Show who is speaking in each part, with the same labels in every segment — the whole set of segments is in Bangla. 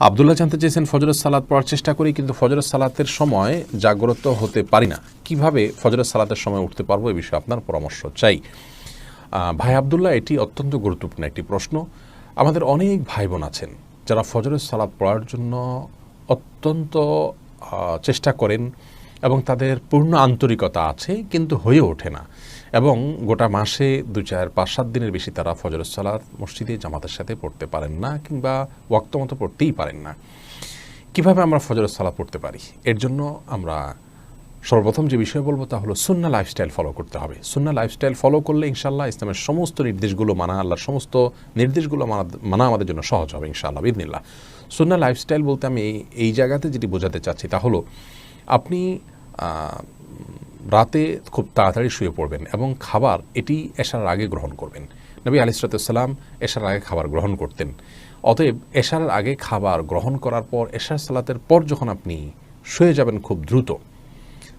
Speaker 1: আবদুল্লাহ জানতে চেয়েছেন ফজরের সালাদ পড়ার চেষ্টা করি, কিন্তু ফজরের সালাতের সময় জাগ্রত হতে পারি না। কীভাবে ফজরের সালাতের সময় উঠতে পারব এ বিষয়ে আপনার পরামর্শ চাই। ভাই আবদুল্লাহ, এটি অত্যন্ত গুরুত্বপূর্ণ একটি প্রশ্ন। আমাদের অনেক ভাই বোন আছেন যারা ফজরের সালাদ পড়ার জন্য অত্যন্ত চেষ্টা করেন। এবং তাদের পূর্ণ আন্তরিকতা আছে, কিন্তু হয়ে ওঠে না। এবং গোটা মাসে দু চার পাঁচ সাত দিনের বেশি তারা ফজরের সালাদ মসজিদে জামাতের সাথে পড়তে পারেন না কিংবা ওয়াক্ত মতো পড়তেই পারেন না। কীভাবে আমরা ফজরের সালাদ পড়তে পারি? এর জন্য আমরা সর্বপ্রথম যে বিষয় বলব তা হলো সুন্না লাইফস্টাইল ফলো করতে হবে। সুন্না লাইফস্টাইল ফলো করলে ইনশাল্লাহ ইসলামের সমস্ত নির্দেশগুলো মানা, আল্লাহর সমস্ত নির্দেশগুলো মানা মানা আমাদের জন্য সহজ হবে ইনশাআল্লাহ বিদিনিল্লাহ সুন্না লাইফস্টাইল বলতে আমি এই- জায়গাতে যেটি বোঝাতে চাচ্ছি তা হলো, আপনি রাতে খুব তাড়াতাড়ি শুয়ে পড়বেন এবং খাবার এটি এশার আগে গ্রহণ করবেন। নবী আলিসালাম এশার আগে খাবার গ্রহণ করতেন। অতএব এশার আগে খাবার গ্রহণ করার পর, এশার সালাতের পর যখন আপনি শুয়ে যাবেন খুব দ্রুত,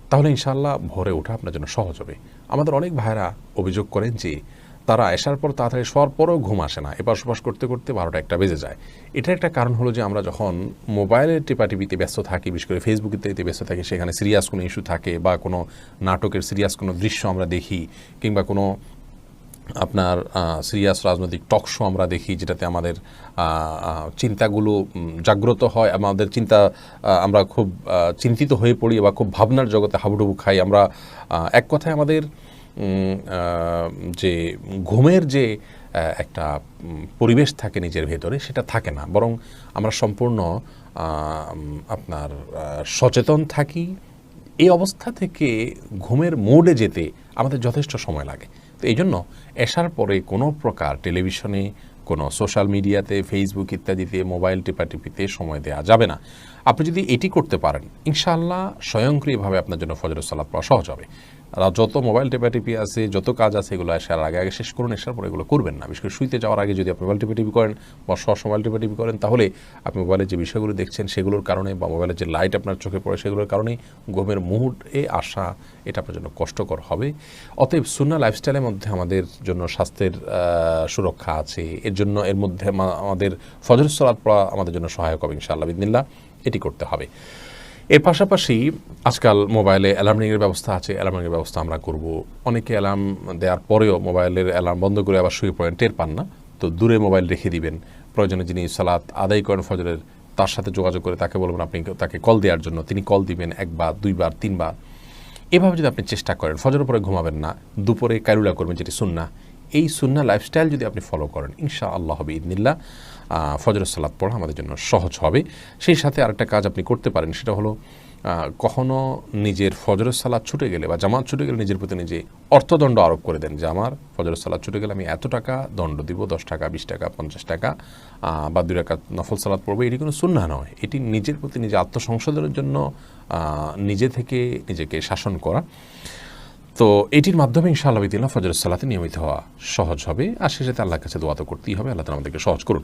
Speaker 1: তাহলে ইনশাল্লাহ ভোরে ওঠা আপনার জন্য সহজ হবে। আমাদের অনেক ভাইরা অভিযোগ করেন যে তারা আসার পর তাড়াতাড়ি শোয়ার পরেও ঘুম আসে না। এপাশ ওপাশ করতে করতে বারোটা একটা বেজে যায়। এটার একটা কারণ হলো যে আমরা যখন মোবাইলের টিপাটিপিতে ব্যস্ত থাকি, বিশেষ করে ফেসবুকেতে ব্যস্ত থাকি, সেখানে সিরিয়াস কোনো ইস্যু থাকে বা কোনো নাটকের সিরিয়াস কোনো দৃশ্য আমরা দেখি কিংবা কোনো আপনার সিরিয়াস রাজনৈতিক টক শো আমরা দেখি যেটাতে আমাদের চিন্তাগুলো জাগ্রত হয়, আমাদের চিন্তা আমরা খুব চিন্তিত হয়ে পড়ি বা খুব ভাবনার জগতে হাবুডুবু খাই। আমরা এক কথায় আমাদের যে ঘুমের যে একটা পরিবেশ থাকে নিজের ভেতরে, সেটা থাকে না। বরং আমরা সম্পূর্ণ আপনার সচেতন থাকি। এই অবস্থা থেকে ঘুমের মোডে যেতে আমাদের যথেষ্ট সময় লাগে। তো এই জন্য এসার পরে কোনো প্রকার টেলিভিশনে, কোনো সোশ্যাল মিডিয়াতে, ফেসবুক ইত্যাদিতে, মোবাইল টিপাটিপিতে সময় দেওয়া যাবে না। আপনি যদি এটি করতে পারেন, ইনশাআল্লাহ স্বয়ংক্রিয়ভাবে আপনার জন্য ফজরের সালাদ সহজ হবে। যত মোবাইল টেপাটিপি আছে, যত কাজ আছে, এগুলো আসার আগে আগে শেষ করুন এসার পরে এগুলো করবেন না। বিশেষ করে শুইতে যাওয়ার আগে যদি আপনি মোবাইল টিপাটিপি করেন বা সব মোবাইল টিপাটিপি করেন, তাহলে আপনি মোবাইলের যে বিষয়গুলো দেখছেন, সেগুলোর কারণে বা মোবাইলের যে লাইট আপনার চোখে পড়ে, সেগুলোর কারণে ঘুমের মুহূর্তে আসা, এটা আপনার জন্য কষ্টকর হবে। অতএব সুন্না লাইফস্টাইলের মধ্যে আমাদের জন্য স্বাস্থ্যের সুরক্ষা আছে। এর জন্য, এর মধ্যে আমা- আমাদের ফজর সালাদ পড়া আমাদের জন্য সহায়ক হবে ইনশাআল্লাহ বিদিনিল্লাহ এটি করতে হবে। এর পাশাপাশি আজকাল মোবাইলে অ্যালার্মিংয়ের ব্যবস্থা আছে অ্যালার্মিংয়ের ব্যবস্থা আমরা করব। অনেকে অ্যালার্ম দেওয়ার পরেও মোবাইলের অ্যালার্ম বন্ধ করে আবার শুয়ে পড়েন, টের পান না। তো দূরে মোবাইল রেখে দিবেন। প্রয়োজনে যিনি সালাত আদায় করেন ফজরের, তার সাথে যোগাযোগ করে তাকে বলবেন আপনি তাকে কল দেওয়ার জন্য। তিনি কল দিবেন একবার দুইবার তিনবার এভাবে যদি আপনি চেষ্টা করেন, ফজরের পরে ঘুমাবেন না, দুপুরে কারুলা করবেন, যেটি সুন্না এই সুন্না লাইফস্টাইল যদি আপনি ফলো করেন ইনশা আল্লাহ হবে ইদনিল্লা ফজরের সালাদ পড়া আমাদের জন্য সহজ হবে। সেই সাথে আরেকটা কাজ আপনি করতে পারেন, সেটা হলো কখনো নিজের ফজরের সালাদ ছুটে গেলে বা জামাত ছুটে গেলে নিজের প্রতি নিজে অর্থদণ্ড আরোপ করে দেন যে, আমার ফজরের সালাদ ছুটে গেলে আমি এত টাকা দণ্ড দিব, দশ টাকা, বিশ টাকা, পঞ্চাশ টাকা বা দুই টাকা নফল সালাদ পড়ব। এটি কোনো সুন্না নয়। এটি নিজের প্রতি নিজে আত্মসংশোধনের জন্য নিজে থেকে নিজেকে শাসন করা। তো এটির মাধ্যমে ইনশাআল্লাহ ফজর সালাতে নিয়মিত হওয়া সহজ হবে। আর শেষে আল্লাহর কাছে দোয়া তো করতেই হবে। আল্লাহ আমাদেরকে সহজ করুন।